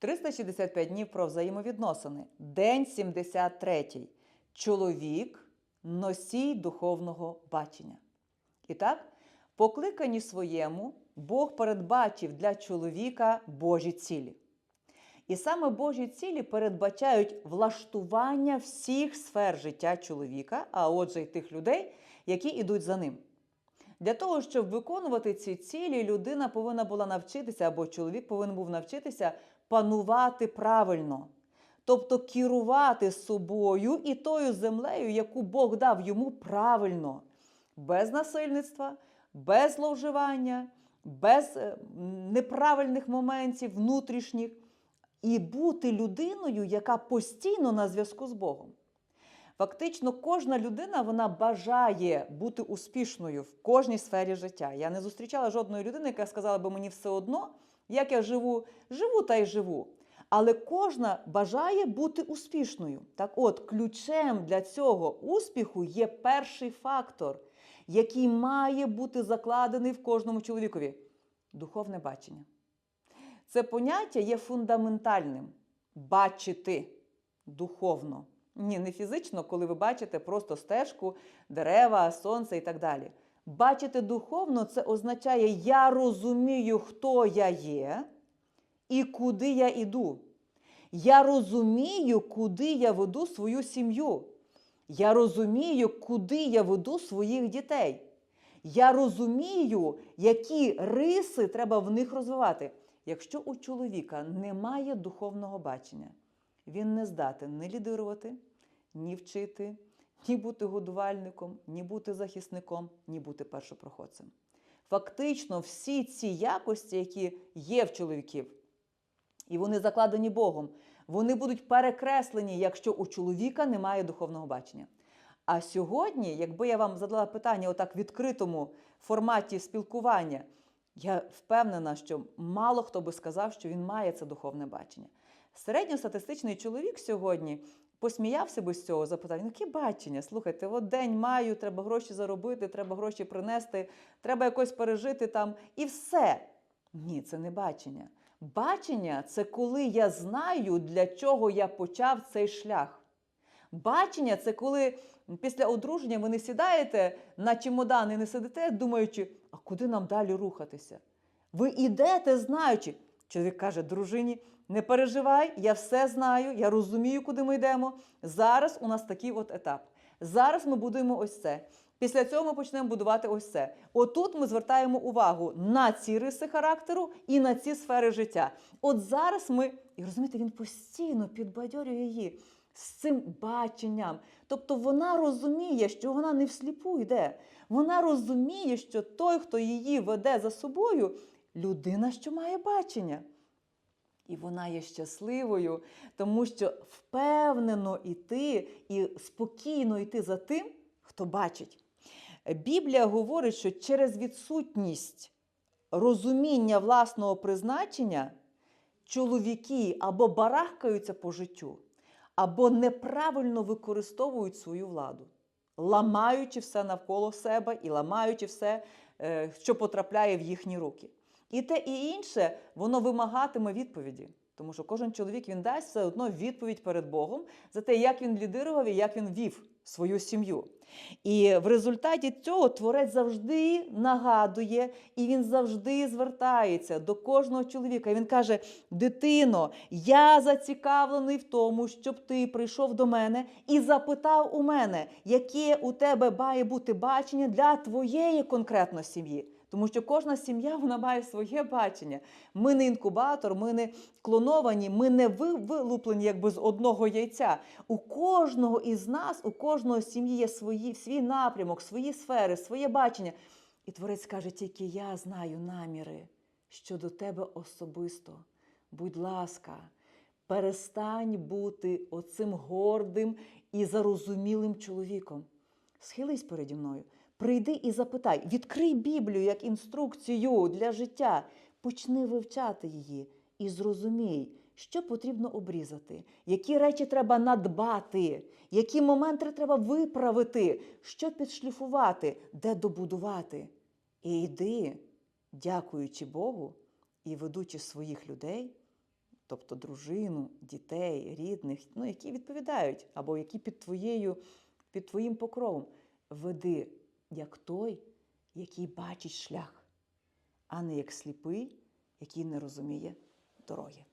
365 днів про взаємовідносини. День 73. Чоловік носій духовного бачення. І так, покликані своєму, Бог передбачив для чоловіка Божі цілі. І саме Божі цілі передбачають влаштування всіх сфер життя чоловіка, а отже, й тих людей, які йдуть за ним. Для того, щоб виконувати ці цілі, людина повинна була навчитися, або чоловік повинен був навчитися панувати правильно, тобто керувати собою і тою землею, яку Бог дав йому правильно, без насильництва, без зловживання, без е, неправильних моментів внутрішніх, і бути людиною, яка постійно на зв'язку з Богом. Фактично, кожна людина вона бажає бути успішною в кожній сфері життя. Я не зустрічала жодної людини, яка сказала би мені все одно, як я живу, живу та й живу. Але кожна бажає бути успішною. Так от, ключем для цього успіху є перший фактор, який має бути закладений в кожному чоловікові духовне бачення. Це поняття є фундаментальним бачити духовно. Ні, не фізично, коли ви бачите просто стежку, дерева, сонце і так далі. Бачити духовно це означає, я розумію, хто я є і куди я іду. Я розумію, куди я веду свою сім'ю. Я розумію, куди я веду своїх дітей. Я розумію, які риси треба в них розвивати. Якщо у чоловіка немає духовного бачення, він не здатен ні лідирувати, ні вчити, ні бути годувальником, ні бути захисником, ні бути першопроходцем. Фактично, всі ці якості, які є в чоловіків, і вони закладені Богом, вони будуть перекреслені, якщо у чоловіка немає духовного бачення. А сьогодні, якби я вам задала питання отак в відкритому форматі спілкування, я впевнена, що мало хто би сказав, що він має це духовне бачення. Середньостатистичний чоловік сьогодні посміявся би з цього, запитав, ну яке бачення? Слухайте, от день маю, треба гроші заробити, треба гроші принести, треба якось пережити там і все. Ні, це не бачення. Бачення це коли я знаю, для чого я почав цей шлях. Бачення це коли після одруження ви не сідаєте на і не сидите, думаючи, а куди нам далі рухатися? Ви йдете, знаючи. Чоловік каже, дружині, не переживай, я все знаю, я розумію, куди ми йдемо. Зараз у нас такий от етап. Зараз ми будуємо ось це. Після цього ми почнемо будувати ось це. Отут ми звертаємо увагу на ці риси характеру і на ці сфери життя. От зараз ми, і розумієте, він постійно підбадьорює її з цим баченням. Тобто вона розуміє, що вона не всліпу йде. Вона розуміє, що той, хто її веде за собою, людина, що має бачення. І вона є щасливою, тому що впевнено йти і спокійно йти за тим, хто бачить. Біблія говорить, що через відсутність розуміння власного призначення чоловіки або барахкаються по життю, або неправильно використовують свою владу, ламаючи все навколо себе і ламаючи все, е, що потрапляє в їхні руки. І те, і інше, воно вимагатиме відповіді. Тому що кожен чоловік він дасть все одно відповідь перед Богом за те, як він лідирував і як він вів свою сім'ю. І в результаті цього творець завжди нагадує, і він завжди звертається до кожного чоловіка. І Він каже: Дитино, я зацікавлений в тому, щоб ти прийшов до мене і запитав у мене, яке у тебе має бути бачення для твоєї конкретно сім'ї. Тому що кожна сім'я вона має своє бачення. Ми не інкубатор, ми не клоновані, ми не вилуплені якби з одного яйця. У кожного із нас, у кожного сім'ї є свої, свій напрямок, свої сфери, своє бачення. І творець каже, тільки я знаю наміри щодо тебе особисто. Будь ласка, перестань бути оцим гордим і зарозумілим чоловіком. Схились переді мною. Прийди і запитай, відкрий Біблію як інструкцію для життя, почни вивчати її і зрозумій, що потрібно обрізати, які речі треба надбати, які моменти треба виправити, що підшліфувати, де добудувати. І йди, дякуючи Богу і ведучи своїх людей тобто дружину, дітей, рідних, ну, які відповідають, або які під, твоєю, під твоїм покровом, веди як той, який бачить шлях, а не як сліпий, який не розуміє дороги.